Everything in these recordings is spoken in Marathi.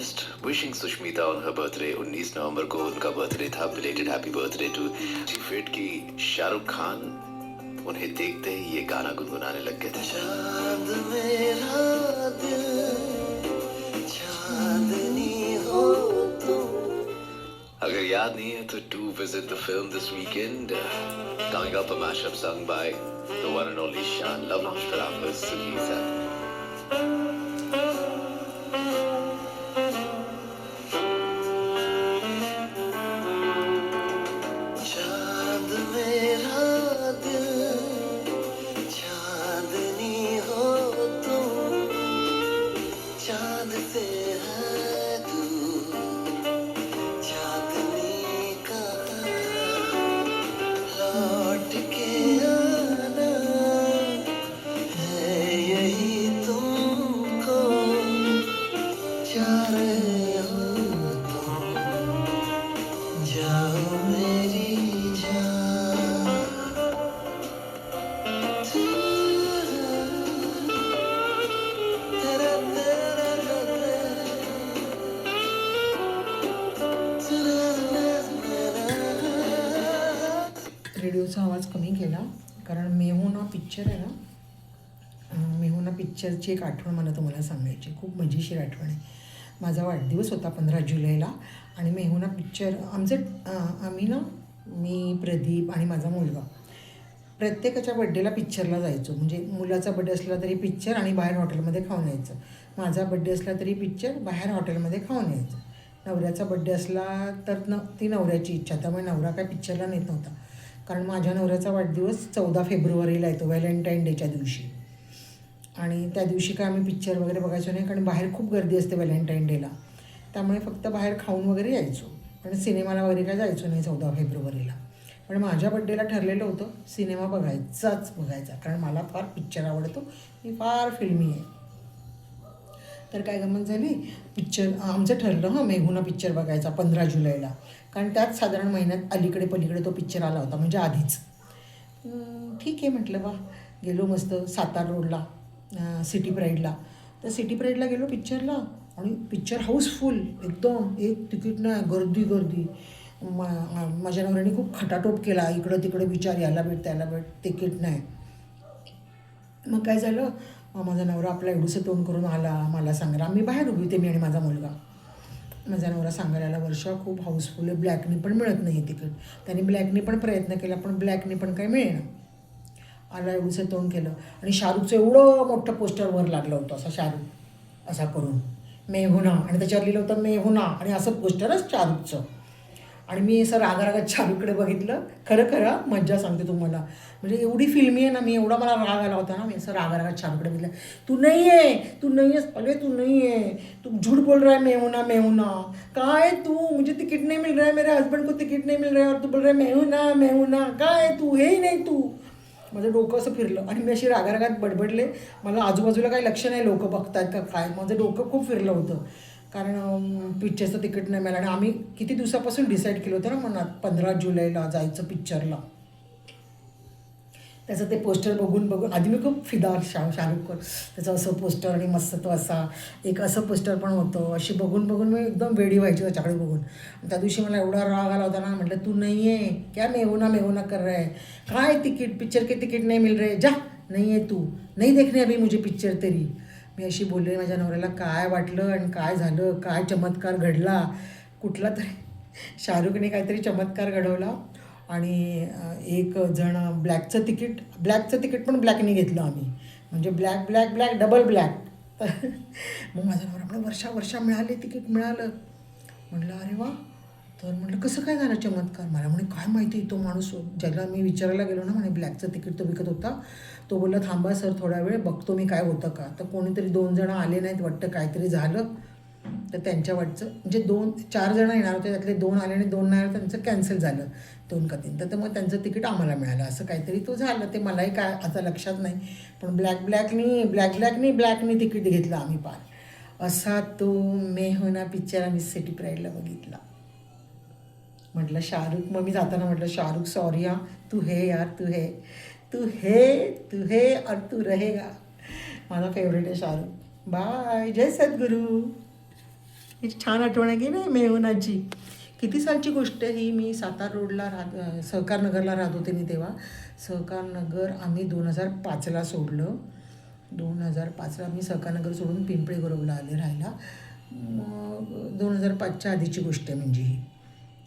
संगीता ऑन हर बर्थडे 19 नवंबर को उनका बर्थडे था बिलेटेड हैप्पी बर्थडे टू फिट की शाहरुख खान उन्हें देखते ही ये गाना गुनगुनाने लग गए थे चाँद मेरा दिल चांदनी हो तुम अगर याद नहीं है तो do visit the film this weekend coming up a mashup sung by the one and only Shan Love Nostradamus Sangeeta चाँद रेडिओचा आवाज कमी केला कारण मेहुना पिक्चर आहे ना? मेहुना पिक्चरची एक आठवण मला तुम्हाला सांगायची खूप मजेशीर आठवण आहे. माझा वाढदिवस होता पंधरा जुलैला आणि मेहुना पिक्चर आमचं आम्ही ना मी प्रदीप आणि माझा मुलगा प्रत्येकाच्या बड्डेला पिक्चरला जायचो. म्हणजे मुलाचा बड्डे असला तरी पिक्चर आणि बाहेर हॉटेलमध्ये खाऊन यायचं. माझा बड्डे असला तरी पिक्चर बाहेर हॉटेलमध्ये खाऊन यायचं. नवऱ्याचा बड्डे असला तर न ती नवऱ्याची इच्छा. त्यामुळे नवरा काय पिक्चरला नेत नव्हता. कारण माझ्या नवऱ्याचा वाढदिवस चौदा फेब्रुवारीला येतो व्हॅलेंटाईन डेच्या दिवशी. आणि त्या दिवशी काय आम्ही पिक्चर वगैरे बघायचो नाही कारण बाहेर खूप गर्दी असते व्हॅलेंटाईन डेला त्यामुळे फक्त बाहेर खाऊन वगैरे यायचो. पण सिनेमाला वगैरे काय जायचो नाही चौदा फेब्रुवारीला. पण माझ्या बड्डेला ठरलेलं होतं सिनेमा बघायचाच बघायचा. कारण मला फार पिक्चर आवडतो. मी फार फिल्मी आहे. तर काय गमत झाली? पिक्चर आमचं ठरलं हां मेघुना पिक्चर बघायचा पंधरा जुलैला. कारण त्याच साधारण महिन्यात अलीकडे पलीकडे तो पिक्चर आला होता म्हणजे आधीच. ठीक आहे म्हटलं वा गेलो मस्त सातार रोडला सिटी प्राईडला तर सिटी प्राईडला गेलो पिक्चरला आणि पिक्चर हाऊसफुल एकदम. एक तिकीट नाही गर्दी गर्दी. मा माझ्या नवऱ्याने खूप खटाटोप केला. इकडं तिकडं विचार याला भेट त्याला भेट तिकीट नाही. मग काय झालं? माझा नवरा आपला एवढंसं तोंड करून आला मला सांगायला आम्ही बाहेर उभी होते मी आणि माझा मुलगा. माझा नवरा सांगायला आला वर्षा खूप हाऊसफुल आहे ब्लॅकनी पण मिळत नाही तिकीट. त्याने ब्लॅकनी पण प्रयत्न केला पण ब्लॅकनी पण काही मिळेना. आला एवढंसं तोंड केलं. आणि शाहरुखचं एवढं मोठं पोस्टर वर लागलं होतं असं शाहरुख असा करून. मेहुना आणि त्याच्यावर लिहिलं होतं मेहुना आणि असं पोस्टरच शाहरुखचं. आणि मी असं रागारागात शाहरुखकडे बघितलं. खरं खरं मज्जा सांगते तुम्हाला. म्हणजे एवढी फिल्मी आहे ना मी एवढा मला राग आला होता ना मी असं रागारागात शाहरुखकडे बघितलं. तू नाही आहे तू नाही आहेस अरे तू नाही आहे. तू झूठ बोल रहा है मेहुना मेहुना काय तू? मुझे तिकीट नाही मिल रहा है मेरे हस्बैंड को तिकीट नाही मिल रहा है और तू बोल रहा है मेहुना मेहुना काय तू? हे नाही तू. माझं डोकं असं फिरलं आणि मी अशी रागारागात बडबडले. मला आजूबाजूला काही लक्ष नाही लोक बघतायत का काय? माझं डोकं खूप फिरलं होतं. कारण पिक्चरचं तिकीट नाही मिळालं. आणि आम्ही किती दिवसापासून डिसाईड केलं होतं ना मनात पंधरा जुलैला जायचं पिक्चरला त्याचं ते पोस्टर बघून बघून आधी मी खूप फिदा शा शाहरुख त्याचं असं पोस्टर आणि मस्त तो असा एक असं पोस्टर पण होतं. अशी बघून बघून मी एकदम वेडी व्हायची त्याच्याकडे बघून. त्या दिवशी मला एवढा राग आला होता ना म्हटलं तू नाही आहे क्या मेहुना मेहुना कर रहा है? काय तिकीट पिक्चर के तिकीट नाही मिल रहे? जा. नाही आहे तू. नाही देखणे अभी मुझे पिक्चर तरी. मी अशी बोलले माझ्या नवऱ्याला काय वाटलं आणि काय झालं? काय चमत्कार घडला? कुठला तरी. शाहरुखने काहीतरी चमत्कार घडवला. आणि एक जण ब्लॅकचं तिकीट ब्लॅकचं तिकीट पण ब्लॅकने घेतलं आम्ही. म्हणजे black black black double black. तर मग माझं नवरा वर्षा वर्षा मिळाले तिकीट मिळालं. म्हटलं अरे वा. तर म्हटलं कसं काय झालं चमत्कार? मला म्हणे काय माहिती तो माणूस ज्याला मी विचारायला गेलो ना म्हणे ब्लॅकचं तिकीट तो विकत होता तो बोलला थांबा सर थोडा वेळ बघतो मी काय होतं का. तर कोणीतरी दोन जणं आले नाहीत वाटतं काहीतरी झालं. तर त्यांच्या वाटचं म्हणजे दोन चार जण येणार होते त्यातले दोन आले आणि दोन नाही त्यांचं कॅन्सल झालं दोन का तीन तर मग त्यांचं तिकीट आम्हाला मिळालं. असं काहीतरी तो झालं. ते मलाही काय आता लक्षात नाही. पण ब्लॅक ब्लॅकनी ब्लॅक ब्लॅकनी ब्लॅकनी तिकीट घेतलं आम्ही पार. असा तो मे होना पिक्चर आम्ही सिटी प्राईडला बघितला. म्हटलं शाहरुख मग मी जाताना म्हटलं शाहरुख सॉरी हा. तू हे यार तू हे. तू हे तू हे और तू रहेगा माझा फेवरेट आहे शाहरुख. बाय जय सद्गुरू. ही छान आठवण आहे की नाही मेहनाची. किती सालची गोष्ट आहे ही? मी सातार रोडला राहत सहकार नगरला राहत होते मी तेव्हा. सहकार नगर आम्ही दोन हजार पाचला सोडलं. दोन हजार पाचला मी सहकार नगर सोडून पिंपळे गुरवला आले राहायला. मग दोन हजार पाचच्या आधीची गोष्ट आहे म्हणजे ही.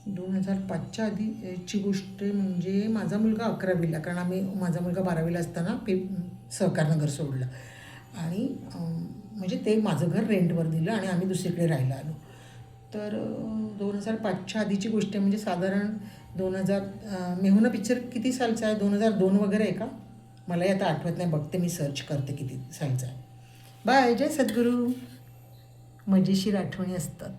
दोन हजार पाचच्या आधीची गोष्ट म्हणजे माझा मुलगा अकरावीला कारण आम्ही माझा मुलगा बारावीला असताना पे सहकारनगर सोडलं. आणि म्हणजे ते माझं घर रेंटवर दिलं आणि आम्ही दुसरीकडे राहायला आलो. तर दोन हजार पाचच्या आधीची गोष्ट आहे म्हणजे साधारण दोन हजार मेहुना पिक्चर किती सालचा आहे? दोन हजार दोन वगैरे आहे का? मलाही आता आठवत नाही. बघते मी सर्च करते किती सालचा आहे. बाय जय सद्गुरू. मजेशीर आठवणी असतात.